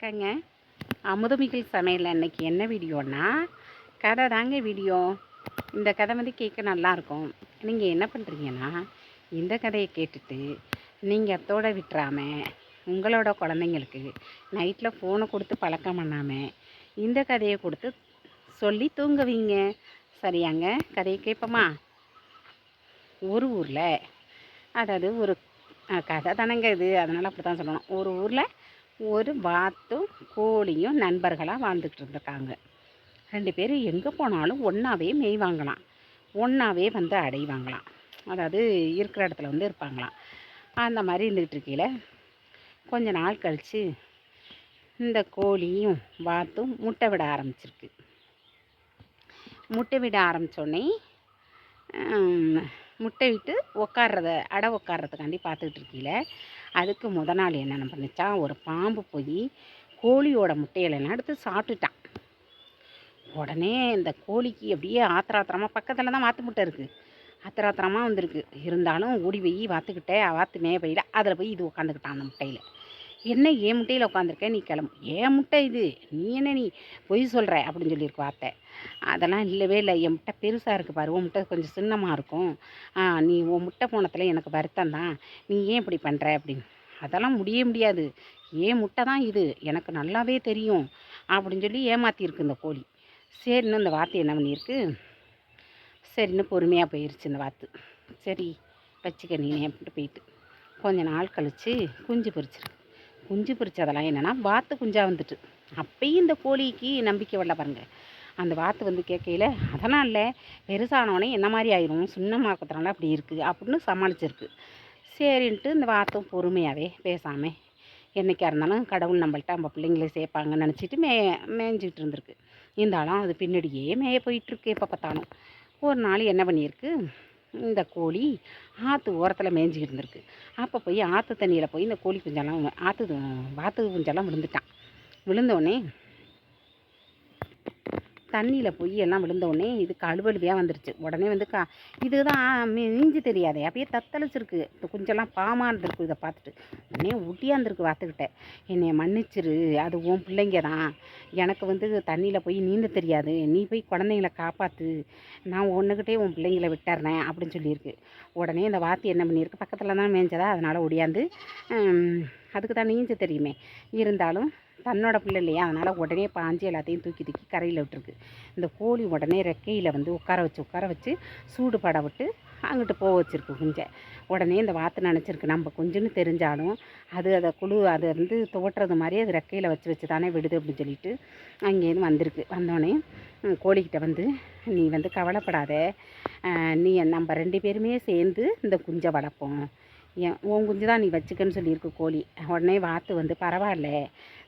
வணக்கங்க. அமுதமிகள் சமையல் இன்னைக்கு என்ன வீடியோன்னா கதை தாங்க வீடியோ. இந்த கதை வந்து கேட்க நல்லாயிருக்கும் நீங்கள் என்ன பண்ணுறீங்கன்னா இந்த கதையை கேட்டுட்டு நீங்கள் அத்தோட விட்டுறாமல் உங்களோட குழந்தைங்களுக்கு நைட்டில் ஃபோனை கொடுத்து பழக்கம் பண்ணாமல் இந்த கதையை கொடுத்து சொல்லி தூங்குவீங்க. சரியாங்க? கதையை கேட்போமா? ஒரு ஊரில் அதாவது ஒரு கதை தானங்க இது. அதனால் அப்படி தான் சொல்லணும். ஒரு ஊரில் ஒரு வாத்தும் கோழியும் நண்பர்களாக வாழ்ந்துக்கிட்டு இருந்திருக்காங்க. ரெண்டு பேரும் எங்கே போனாலும் ஒன்றாவே மேய்வாங்களாம் ஒன்றாவே வந்து அடைவாங்களாம் அதாவது இருக்கிற இடத்துல வந்து இருப்பாங்களாம். அந்த மாதிரி இருந்துக்கிட்டு இருக்கையில் கொஞ்ச நாள் கழித்து இந்த கோழியும் வாத்தும் முட்டை விட ஆரம்பிச்சிருக்கு. முட்டை விட ஆரம்பித்தோடனே முட்டை விட்டு உக்காடுறத அடை உக்காடுறதுக்காண்டி பார்த்துக்கிட்டு இருக்கீல. அதுக்கு முத நாள் என்னென்ன பண்ணுச்சா ஒரு பாம்பு போய் கோழியோட முட்டையிலெல்லாம் எடுத்து சாப்பிட்டுட்டான். உடனே இந்த கோழிக்கு அப்படியே ஆத்திராத்திரமாக பக்கத்தில் தான் வாத்து முட்டை இருக்குது ஆத்திராத்திரமாக வந்திருக்கு. இருந்தாலும் ஓடி போய் வாத்துக்கிட்டே வாத்து மேய போயில. அதில் போய் இது உட்காந்துக்கிட்டான் அந்த முட்டையில். என்ன ஏன் முட்டையில் உட்காந்துருக்க நீ கிளம்பு. ஏன் முட்டை இது? நீ என்ன நீ பொய் சொல்கிற அப்படின்னு சொல்லியிருக்கோம் வார்த்தை. அதெல்லாம் இல்லவே இல்லை. என் முட்டை பெருசாக இருக்குது பாரு. உன் முட்டை கொஞ்சம் சின்னமாக இருக்கும். ஆ, நீ உன் முட்டை போனத்தில் எனக்கு வருத்தம் தான். நீ ஏன் இப்படி பண்ணுற அப்படின்னு. அதெல்லாம் முடிய முடியாது. ஏன் முட்டை தான் இது? எனக்கு நல்லாவே தெரியும். அப்படின்னு சொல்லி ஏமாற்றியிருக்கு இந்த கோழி. சரின்னு இந்த வாத்து என்ன பண்ணியிருக்கு? சரின்னு பொறுமையாக போயிருச்சு இந்த வாத்து சரி வச்சுக்க நீ அப்படின்ட்டு போயிட்டு கொஞ்ச நாள் கழித்து குஞ்சு பொறிச்சிருக்கு குஞ்சு பிரித்ததெல்லாம் என்னென்னா வாத்து குஞ்சாக வந்துட்டு. அப்பயும் இந்த கோழிக்கு நம்பிக்கை வரல பாருங்கள் அந்த வாத்து வந்து கேட்கையில அதனால் இல்லை பெருசானவனே என்ன மாதிரி ஆயிரும்? சின்னமாக்கத்தினால அப்படி இருக்குது அப்படின்னு சமாளிச்சிருக்கு. சரின்ட்டு இந்த வாத்தும் பொறுமையாகவே பேசாமல் என்னைக்கா இருந்தாலும் கடவுள் நம்மள்ட்ட நம்ம பிள்ளைங்களை சேர்ப்பாங்கன்னு நினச்சிட்டு மே மேய்ஞ்சிக்கிட்டு இருந்திருக்கு. இருந்தாலும் அது பின்னாடியே மேய போயிட்டுருக்கு எப்போ பார்த்தாலும். ஒரு நாள் என்ன பண்ணியிருக்கு? இந்த கோழி ஆற்று ஓரத்தில் மேய்ஞ்சிக்கிட்டு இருந்திருக்கு. அப்போ போய் ஆற்று தண்ணியில் போய் இந்த கோழி குஞ்செல்லாம் ஆற்று வாத்து குஞ்செல்லாம் விழுந்துட்டான். விழுந்தோடனே தண்ணியில் போய் எல்லாம் விழுந்தோடனே இது கழுவழுவியாக வந்துருச்சு. உடனே வந்து கா இதுதான் மிஞ்சி தெரியாதே அப்படியே தத்தளிச்சிருக்கு. கொஞ்சம்லாம் பாமாக இருந்திருக்கு இதை பார்த்துட்டு. உடனே ஒட்டியாந்துருக்கு வாத்துக்கிட்ட. என்னை மன்னிச்சிரு அது உன் பிள்ளைங்க தான். எனக்கு வந்து தண்ணியில் போய் நீந்த தெரியாது. நீ போய் குழந்தைங்கள காப்பாற்று நான் ஒன்றுக்கிட்டே உன் பிள்ளைங்கள விட்டுறேன் அப்படின்னு சொல்லியிருக்கு. உடனே இந்த வாத்து என்ன பண்ணியிருக்கு? பக்கத்தில் தான் மேய்ஞ்சதா? அதனால் ஒடியாந்து அதுக்கு தான் நீஞ்ச தெரியுமே. இருந்தாலும் தன்னோட பிள்ளை இல்லையா? அதனால் உடனே பாஞ்சு எல்லாத்தையும் தூக்கி தூக்கி கரையில் விட்டுருக்கு. இந்த கோழி உடனே ரெக்கையில் வந்து உட்கார வச்சு உட்கார வச்சு சூடு பட விட்டு அங்கிட்டு போக வச்சுருக்கு குஞ்சை. உடனே இந்த வாத்து நினச்சிருக்கு. நம்ம குஞ்சுன்னு தெரிஞ்சாலும் அது அதை குழு அதை வந்து துவட்டுறது மாதிரி அது ரெக்கையில் வச்சு வச்சு தானே விடுது அப்படின்னு சொல்லிட்டு அங்கேருந்து வந்திருக்கு. வந்தோடனே கோழிக்கிட்ட வந்து நீ வந்து கவலைப்படாத. நீ நம்ம ரெண்டு பேருமே சேர்ந்து இந்த குஞ்சை வளர்ப்போம். என் உன் குஞ்சு தான் நீ வச்சுக்கன்னு சொல்லியிருக்கு கோழி. உடனே வாத்து வந்து பரவாயில்ல.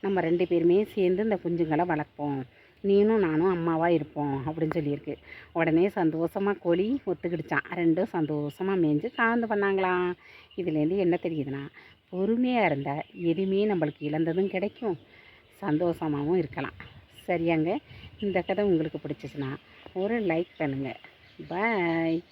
நம்ம ரெண்டு பேருமே சேர்ந்து இந்த குஞ்சுங்களை வளர்ப்போம். நீனும் நானும் அம்மாவாக இருப்போம் அப்படின்னு சொல்லியிருக்கு. உடனே சந்தோஷமாக கோழி ஒத்துக்கிடுச்சான் ரெண்டும் சந்தோஷமாக மேய்ஞ்சு காந்து பண்ணாங்களாம் இதுலேருந்து என்ன தெரியுதுன்னா பொறுமையாக இருந்தால் எதுவுமே நம்மளுக்கு இழந்ததும் கிடைக்கும். சந்தோஷமாகவும் இருக்கலாம். சரியாங்க. இந்த கதை உங்களுக்கு பிடிச்சிச்சுன்னா ஒரு லைக் பண்ணுங்கள் பாய்